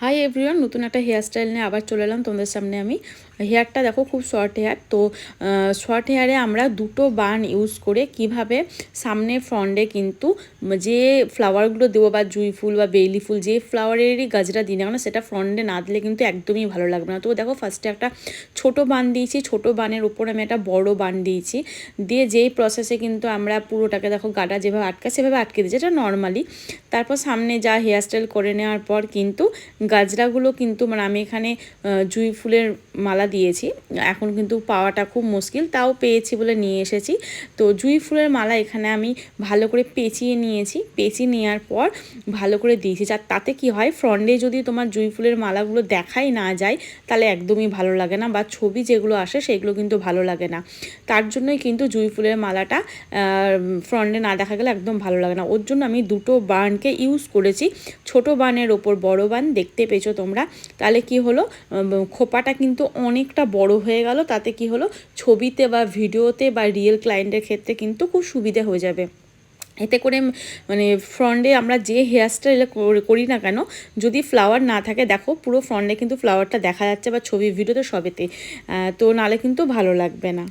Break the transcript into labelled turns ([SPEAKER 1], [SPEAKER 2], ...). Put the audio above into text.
[SPEAKER 1] Hi everyone নতুন একটা hairstyle নিয়ে আবার চলে এলাম তোমাদের সামনে আমি। হেয়ারটা দেখো খুব শর্ট হেয়ার তো শর্ট হেয়ারে আমরা দুটো বান ইউজ করে কীভাবে সামনে ফ্রন্টে কিন্তু যে ফ্লাওয়ারগুলো দেবো বা জুই ফুল বা বেইলি ফুল, যে ফ্লাওয়ারেরই গাছটা দিই না কেন সেটা ফ্রন্টে না দিলে কিন্তু একদমই ভালো লাগবে না। তো দেখো ফার্স্টে একটা ছোট বান দিয়েছি, ছোট বানের উপর আমি একটা বড় বান দিয়েছি। দিয়ে যেই প্রসেসে কিন্তু আমরা পুরোটাকে দেখো গাটা যেভাবে আটকা, সেভাবে আটকে দিয়েছি, এটা নর্মালি তারপর সামনে যা হেয়ারস্টাইল করে নেওয়ার পর কিন্তু গাজরাগুলো কিন্তু মানে আমি এখানে জুই ফুলের মালা দিয়েছি। এখন কিন্তু পাওয়াটা খুব মুশকিল, তাও পেয়েছি বলে নিয়ে এসেছি। তো জুই ফুলের মালা এখানে আমি ভালো করে পেঁচিয়ে নিয়েছি। পেঁচিয়ে নেওয়ার পর ভালো করে দিয়েছি। যার তাতে কি হয় ফ্রন্টে যদি তোমার জুই ফুলের মালাগুলো দেখাই না যায়, তাহলে একদমই ভালো লাগে না। বা ছবি যেগুলো আসে, সেগুলো কিন্তু ভালো লাগে না। তার জন্যই কিন্তু জুই ফুলের মালাটা ফ্রন্টে না দেখা গেলে একদম ভালো লাগে না। ওর জন্য আমি দুটো বানকে ইউজ করেছি। ছোট বানের ওপর বড় বান দেখতে দেখতে পেয়েছ তোমরা, তাহলে কি হলো খোপাটা কিন্তু অনেকটা বড় হয়ে গেল, তাতে কি হলো, ছবিতে বা ভিডিওতে বা রিয়েল ক্লায়েন্টের ক্ষেত্রে কিন্তু খুব সুবিধে হয়ে যাবে। এতে করে মানে ফ্রন্টে আমরা যে হেয়ার হেয়ারস্টাইল করি না কেন, যদি ফ্লাওয়ার না থাকে, দেখো পুরো ফ্রন্টে কিন্তু ফ্লাওয়ারটা দেখা যাচ্ছে বা ছবি ভিডিওতে সবেতে তো নালে কিন্তু ভালো লাগবে না।